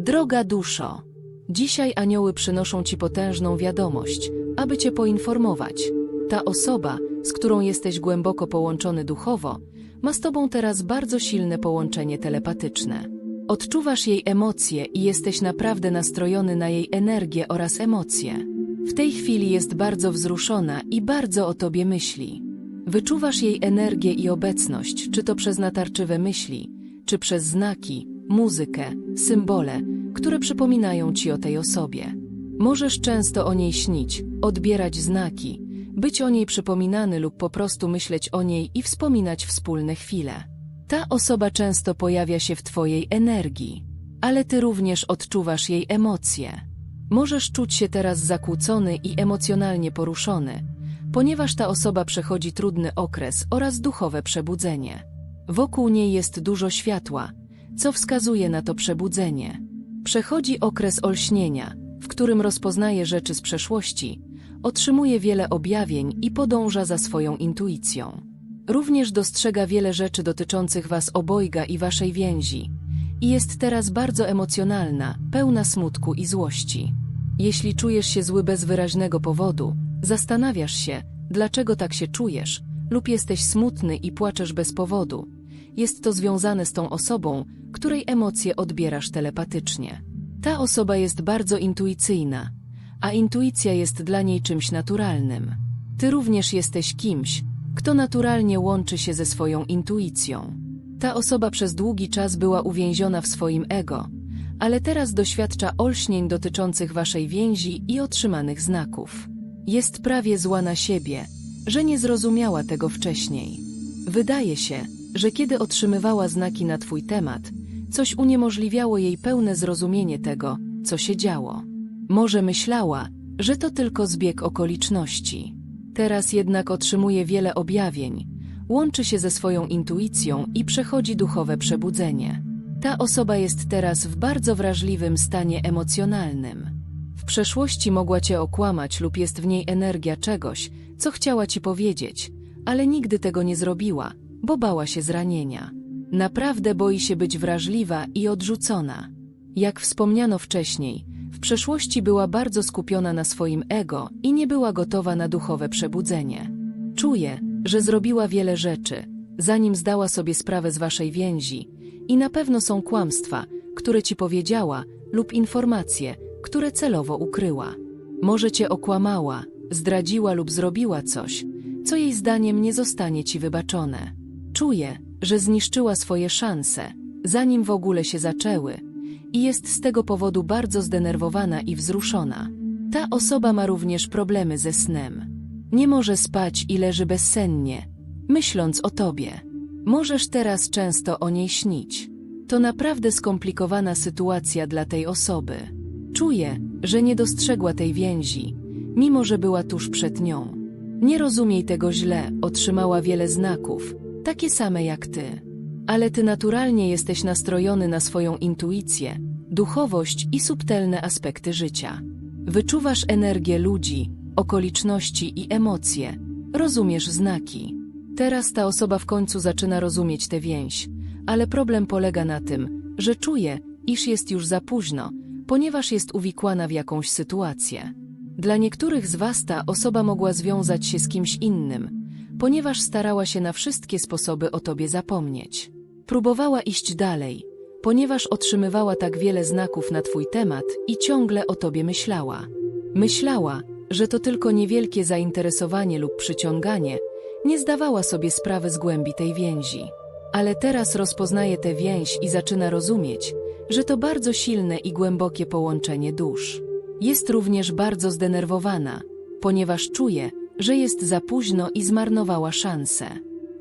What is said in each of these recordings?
Droga duszo, dzisiaj anioły przynoszą ci potężną wiadomość, aby cię poinformować. Ta osoba, z którą jesteś głęboko połączony duchowo, ma z tobą teraz bardzo silne połączenie telepatyczne. Odczuwasz jej emocje i jesteś naprawdę nastrojony na jej energię oraz emocje. W tej chwili jest bardzo wzruszona i bardzo o tobie myśli. Wyczuwasz jej energię i obecność, czy to przez natarczywe myśli, czy przez znaki, muzykę, symbole, które przypominają ci o tej osobie. Możesz często o niej śnić, odbierać znaki, być o niej przypominany lub po prostu myśleć o niej i wspominać wspólne chwile. Ta osoba często pojawia się w twojej energii, ale ty również odczuwasz jej emocje. Możesz czuć się teraz zakłócony i emocjonalnie poruszony, ponieważ ta osoba przechodzi trudny okres oraz duchowe przebudzenie. Wokół niej jest dużo światła, co wskazuje na to przebudzenie. Przechodzi okres olśnienia, w którym rozpoznaje rzeczy z przeszłości, otrzymuje wiele objawień i podąża za swoją intuicją. Również dostrzega wiele rzeczy dotyczących was obojga i waszej więzi i jest teraz bardzo emocjonalna, pełna smutku i złości. Jeśli czujesz się zły bez wyraźnego powodu, zastanawiasz się, dlaczego tak się czujesz, lub jesteś smutny i płaczesz bez powodu. Jest to związane z tą osobą, której emocje odbierasz telepatycznie. Ta osoba jest bardzo intuicyjna, a intuicja jest dla niej czymś naturalnym. Ty również jesteś kimś, kto naturalnie łączy się ze swoją intuicją. Ta osoba przez długi czas była uwięziona w swoim ego, ale teraz doświadcza olśnień dotyczących waszej więzi i otrzymanych znaków. Jest prawie zła na siebie, że nie zrozumiała tego wcześniej. Wydaje się, że kiedy otrzymywała znaki na twój temat, coś uniemożliwiało jej pełne zrozumienie tego, co się działo. Może myślała, że to tylko zbieg okoliczności. Teraz jednak otrzymuje wiele objawień, łączy się ze swoją intuicją i przechodzi duchowe przebudzenie. Ta osoba jest teraz w bardzo wrażliwym stanie emocjonalnym. W przeszłości mogła cię okłamać lub jest w niej energia czegoś, co chciała ci powiedzieć, ale nigdy tego nie zrobiła, bo bała się zranienia. Naprawdę boi się być wrażliwa i odrzucona. Jak wspomniano wcześniej, w przeszłości była bardzo skupiona na swoim ego i nie była gotowa na duchowe przebudzenie. Czuje, że zrobiła wiele rzeczy, zanim zdała sobie sprawę z waszej więzi i na pewno są kłamstwa, które ci powiedziała lub informacje, które celowo ukryła. Może cię okłamała, zdradziła lub zrobiła coś, co jej zdaniem nie zostanie ci wybaczone. Czuje, że zniszczyła swoje szanse, zanim w ogóle się zaczęły, i jest z tego powodu bardzo zdenerwowana i wzruszona. Ta osoba ma również problemy ze snem. Nie może spać i leży bezsennie, myśląc o tobie. Możesz teraz często o niej śnić. To naprawdę skomplikowana sytuacja dla tej osoby. Czuje, że nie dostrzegła tej więzi, mimo że była tuż przed nią. Nie rozumiej tego źle, otrzymała wiele znaków, takie same jak ty. Ale ty naturalnie jesteś nastrojony na swoją intuicję, duchowość i subtelne aspekty życia. Wyczuwasz energię ludzi, okoliczności i emocje, rozumiesz znaki. Teraz ta osoba w końcu zaczyna rozumieć tę więź, ale problem polega na tym, że czuje, iż jest już za późno, ponieważ jest uwikłana w jakąś sytuację. Dla niektórych z was ta osoba mogła związać się z kimś innym, ponieważ starała się na wszystkie sposoby o tobie zapomnieć. Próbowała iść dalej, ponieważ otrzymywała tak wiele znaków na twój temat i ciągle o tobie myślała. Myślała, że to tylko niewielkie zainteresowanie lub przyciąganie, nie zdawała sobie sprawy z głębi tej więzi. Ale teraz rozpoznaje tę więź i zaczyna rozumieć, że to bardzo silne i głębokie połączenie dusz. Jest również bardzo zdenerwowana, ponieważ czuje, że jest za późno i zmarnowała szansę.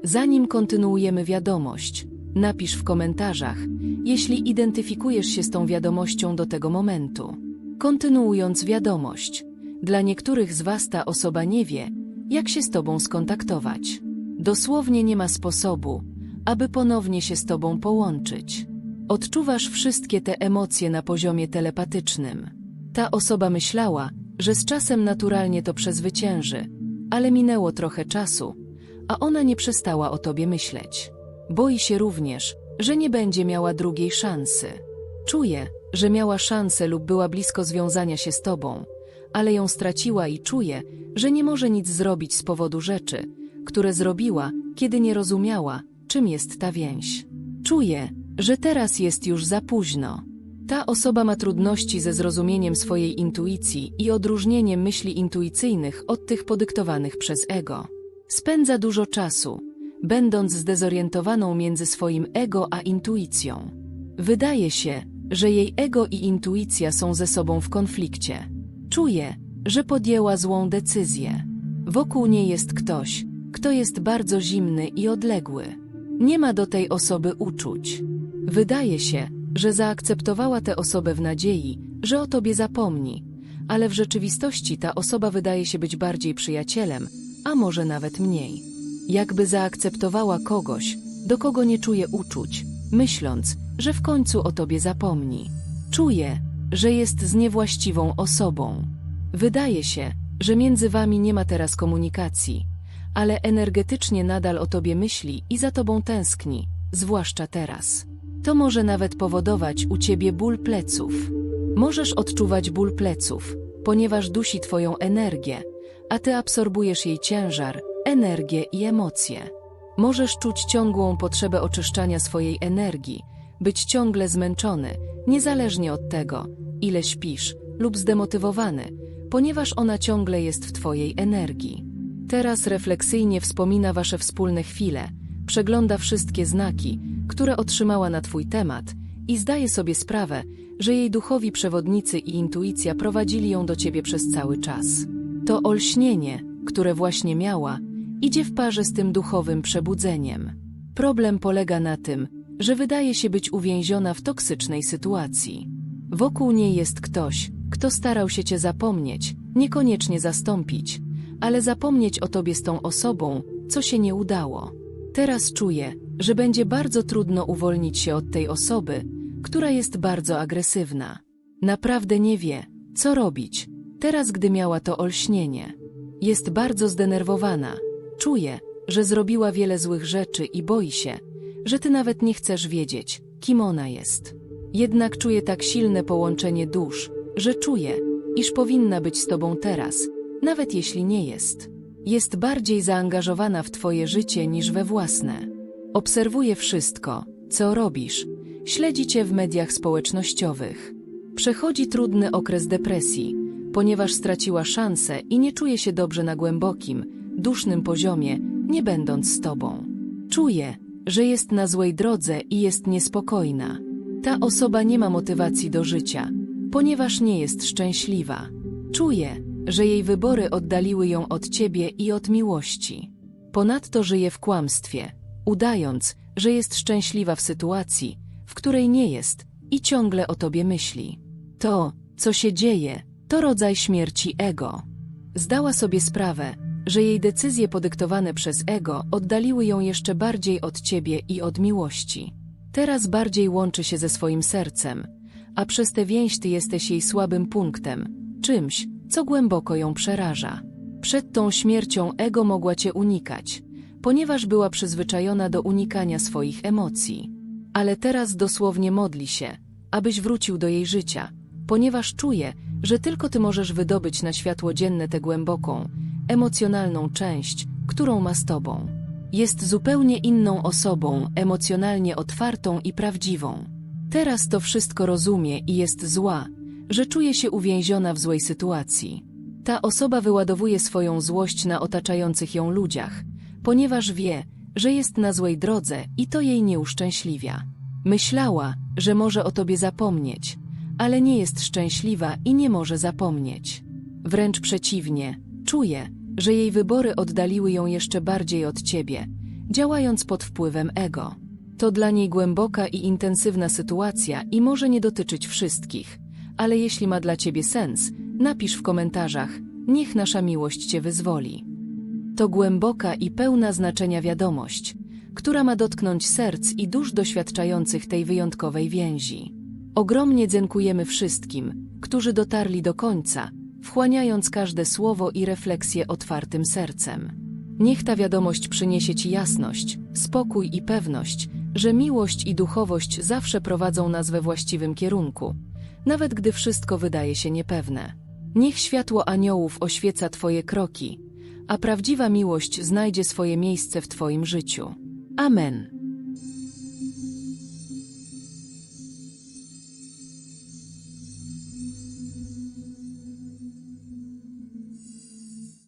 Zanim kontynuujemy wiadomość, napisz w komentarzach, jeśli identyfikujesz się z tą wiadomością do tego momentu. Kontynuując wiadomość, dla niektórych z Was ta osoba nie wie, jak się z Tobą skontaktować. Dosłownie nie ma sposobu, aby ponownie się z Tobą połączyć. Odczuwasz wszystkie te emocje na poziomie telepatycznym. Ta osoba myślała, że z czasem naturalnie to przezwycięży, ale minęło trochę czasu, a ona nie przestała o Tobie myśleć. Boi się również, że nie będzie miała drugiej szansy. Czuje, że miała szansę lub była blisko związania się z tobą, ale ją straciła i czuje, że nie może nic zrobić z powodu rzeczy, które zrobiła, kiedy nie rozumiała, czym jest ta więź. Czuje, że teraz jest już za późno. Ta osoba ma trudności ze zrozumieniem swojej intuicji i odróżnieniem myśli intuicyjnych od tych podyktowanych przez ego. Spędza dużo czasu, będąc zdezorientowaną między swoim ego a intuicją. Wydaje się, że jej ego i intuicja są ze sobą w konflikcie. Czuje, że podjęła złą decyzję. Wokół niej jest ktoś, kto jest bardzo zimny i odległy. Nie ma do tej osoby uczuć. Wydaje się, że zaakceptowała tę osobę w nadziei, że o tobie zapomni, ale w rzeczywistości ta osoba wydaje się być bardziej przyjacielem, a może nawet mniej. Jakby zaakceptowała kogoś, do kogo nie czuje uczuć, myśląc, że w końcu o tobie zapomni. Czuje, że jest z niewłaściwą osobą. Wydaje się, że między wami nie ma teraz komunikacji, ale energetycznie nadal o tobie myśli i za tobą tęskni, zwłaszcza teraz. To może nawet powodować u ciebie ból pleców. Możesz odczuwać ból pleców, ponieważ dusi twoją energię, a ty absorbujesz jej ciężar, energię i emocje. Możesz czuć ciągłą potrzebę oczyszczania swojej energii, być ciągle zmęczony, niezależnie od tego, ile śpisz, lub zdemotywowany, ponieważ ona ciągle jest w twojej energii. Teraz refleksyjnie wspomina wasze wspólne chwile, przegląda wszystkie znaki, które otrzymała na twój temat i zdaje sobie sprawę, że jej duchowi przewodnicy i intuicja prowadzili ją do ciebie przez cały czas. To olśnienie, które właśnie miała, idzie w parze z tym duchowym przebudzeniem. Problem polega na tym, że wydaje się być uwięziona w toksycznej sytuacji. Wokół niej jest ktoś, kto starał się cię zapomnieć, niekoniecznie zastąpić, ale zapomnieć o tobie z tą osobą, co się nie udało. Teraz czuje, że będzie bardzo trudno uwolnić się od tej osoby, która jest bardzo agresywna. Naprawdę nie wie, co robić, teraz gdy miała to olśnienie. Jest bardzo zdenerwowana, czuje, że zrobiła wiele złych rzeczy i boi się, że ty nawet nie chcesz wiedzieć, kim ona jest. Jednak czuje tak silne połączenie dusz, że czuje, iż powinna być z tobą teraz, nawet jeśli nie jest. Jest bardziej zaangażowana w twoje życie niż we własne. Obserwuje wszystko, co robisz, śledzi cię w mediach społecznościowych. Przechodzi trudny okres depresji, ponieważ straciła szansę i nie czuje się dobrze na głębokim, dusznym poziomie, nie będąc z tobą. Czuje, że jest na złej drodze i jest niespokojna. Ta osoba nie ma motywacji do życia, ponieważ nie jest szczęśliwa. Czuje, że jej wybory oddaliły ją od ciebie i od miłości. Ponadto żyje w kłamstwie, udając, że jest szczęśliwa w sytuacji, w której nie jest i ciągle o tobie myśli. To, co się dzieje, to rodzaj śmierci ego. Zdała sobie sprawę, że jej decyzje podyktowane przez ego oddaliły ją jeszcze bardziej od ciebie i od miłości. Teraz bardziej łączy się ze swoim sercem, a przez tę więź ty jesteś jej słabym punktem, czymś, co głęboko ją przeraża. Przed tą śmiercią ego mogła cię unikać, ponieważ była przyzwyczajona do unikania swoich emocji. Ale teraz dosłownie modli się, abyś wrócił do jej życia, ponieważ czuje, że tylko ty możesz wydobyć na światło dzienne tę głęboką, emocjonalną część, którą ma z tobą. Jest zupełnie inną osobą, emocjonalnie otwartą i prawdziwą. Teraz to wszystko rozumie i jest zła, że czuje się uwięziona w złej sytuacji. Ta osoba wyładowuje swoją złość na otaczających ją ludziach, ponieważ wie, że jest na złej drodze i to jej nie uszczęśliwia. Myślała, że może o tobie zapomnieć, ale nie jest szczęśliwa i nie może zapomnieć. Wręcz przeciwnie, czuje, że jej wybory oddaliły ją jeszcze bardziej od ciebie, działając pod wpływem ego. To dla niej głęboka i intensywna sytuacja i może nie dotyczyć wszystkich, ale jeśli ma dla ciebie sens, napisz w komentarzach, niech nasza miłość cię wyzwoli. To głęboka i pełna znaczenia wiadomość, która ma dotknąć serc i dusz doświadczających tej wyjątkowej więzi. Ogromnie dziękujemy wszystkim, którzy dotarli do końca, wchłaniając każde słowo i refleksję otwartym sercem. Niech ta wiadomość przyniesie Ci jasność, spokój i pewność, że miłość i duchowość zawsze prowadzą nas we właściwym kierunku, nawet gdy wszystko wydaje się niepewne. Niech światło aniołów oświeca Twoje kroki, a prawdziwa miłość znajdzie swoje miejsce w Twoim życiu. Amen.